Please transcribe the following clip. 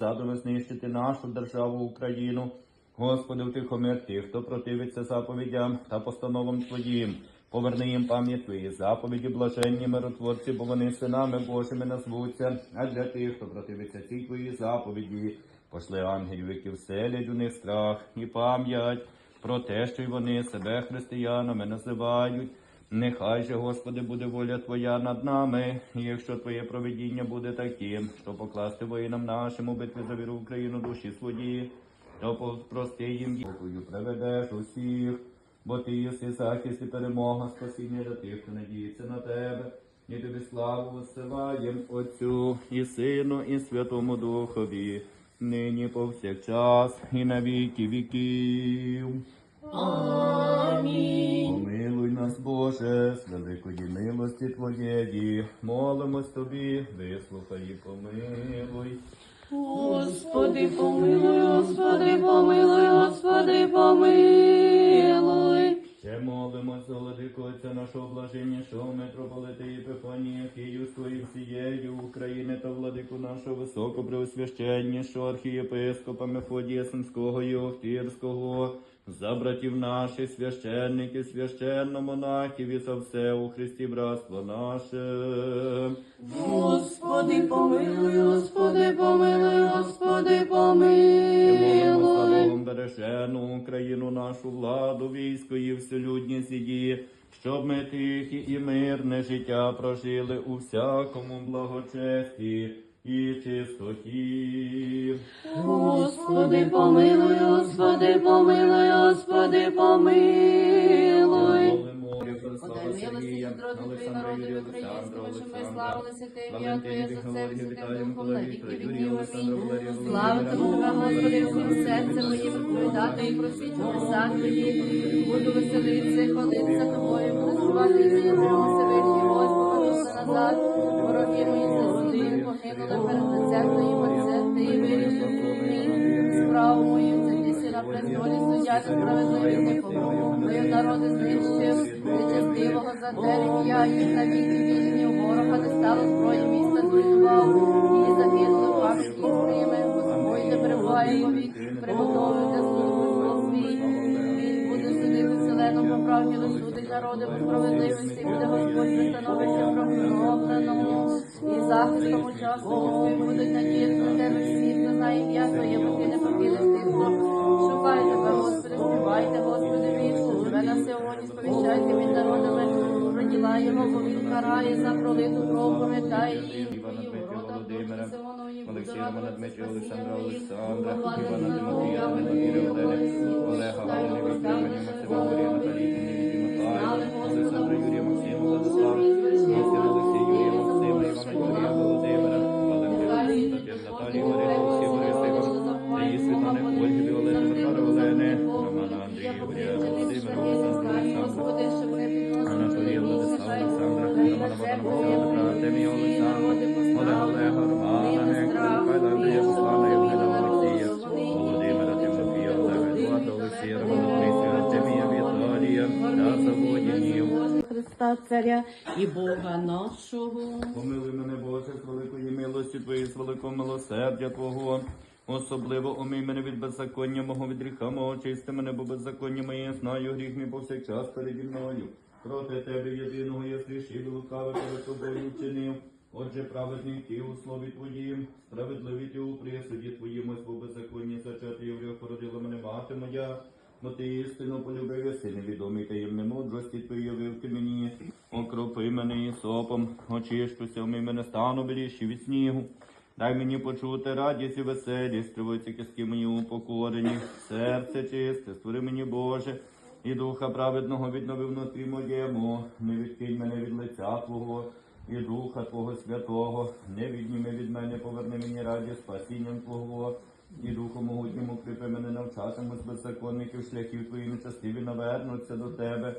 задуми знищити нашу державу Україну. Господи, втихомир тих, хто противиться заповідям та постановам Твоїм. Поверни їм пам'ять Твої заповіді, блаженні миротворці, бо вони синами Божими назвуться. А для тих, хто противиться цій Твої заповіді, пошли ангелів, які вселять у них страх і пам'ять про те, що й вони себе християнами називають. Нехай же, Господи, буде воля Твоя над нами, і якщо Твоє проведіння буде таким, що покласти воїнам нашим у битві за віру в Україну душі свої, то прости їм Богою приведеш усіх, бо ти єси захист і перемога, спасіння для тих, хто надіється на тебе. І тобі славу висилаєм Отцю і Сину, і Святому Духові, нині повсякчас, і на віки віків. Амінь. Нас, Боже, з великої милості Твоєї, молимось Тобі, вислухай і помилуй. Господи, помилуй, Господи, помилуй, Господи, помилуй. Молимось за владику Отця нашого блаженнішого митрополита Єпифанія Київського і всієї України та владику нашого високопреосвященнішого архієпископа Мефодія Сумського і Охтирського, за братів наших священників, священномонахів і за все у Христі братство наше. Господи, помилуй, Господи, помилуй, нашу владу, військо і вселюдність її, щоб ми тихі і мирне життя прожили у всякому благочесті і чистоті. Господи, помилуй, Господи, помилуй, Господи, помилуй. Милості, щедроти Твої Олександра народу Олександра, щоб ми Олександра, славилися Ти, ім'я Твоє за все, Вікторія, Духом, на віки віків. Амінь. Володимир, Тебе, Господи, всім серцем моїм, відповідати і просити чудеса Твої. Буду веселитися, за Тобою, співати і з'явимо Всевишній Господь, суддя справедливий, ти народи знищив, нечестивого затерів я, їх на віки вічні, у ворога не стало зброї міста зруйнував, і загинули з ними, Господь не перебуває повік, приготовив для Господь свій, він буде судити вселену по правді, розсудить народи по справедливості, буде Господь пристановище проновленому, і захистом учасників будуть надіяти на тебе всі, діла його, бо він карає за пролиту кров, пам'ятає її, Івана Дмитрія Володимира, Олексія Романа Дмитрія, Олександра Олександра, Івана Тимофія, Тимофія Олени, Олега Галини Вікторівни, Максима Марія Наталії, Олександра Юрія Максима, Владислава, Максима Олексія Юрія Максима, Івана Юрія Володимира, Валентина Наталії Марії, Олексія Бориса Івана, Таї Світлани, Ольги Віолети, Варвари Олени, Романа Андрія, Юрія Володимира, Олександра Олександра, Романа Богдана Петра, Артемія Олександра, Олега Олега, Романа Гектора, Михайла Андрія, Руслана Євгена Олексія, Володимира Тимофія, Олега Едуарда, Олексія, Романа Дмитрія, Артемія Віталія та Заводінів. Христа Царя і Бога нашого. Помилуй мене, Боже, з великої милості Твоєї, з великого милосердя Твого. Особливо омий мене від беззаконня мого, від гріха мого, очисти мене, бо беззаконня моє я знаю, гріх мій повсякчас переді мною. Проти тебе єдиного я і лукаве перед тобою вчинив. Отже, праведний ти у слові Твоїм, справедливий ти у присуді Твоїм, ось бо беззаконні зачати єврів породила мене мати моя. Бо ти істину полюбив, єси невідомий таємне мудрості твої явив ти мені, окропи мене і сопом, очищуся, вмий мене стану біліші від снігу. Дай мені почути радість і веселість, тривоці киски мої упокорені, серце чисте, створи мені Боже, і духа праведного віднови внутрі моєму, не відкинь мене від лиця Твого, і Духа Твого Святого, не відніми від мене, поверни мені раді спасінням Твого, і Духу могутньому кріпи мене навчатимуть беззаконників шляхів Твої нечастиві навернуться до Тебе.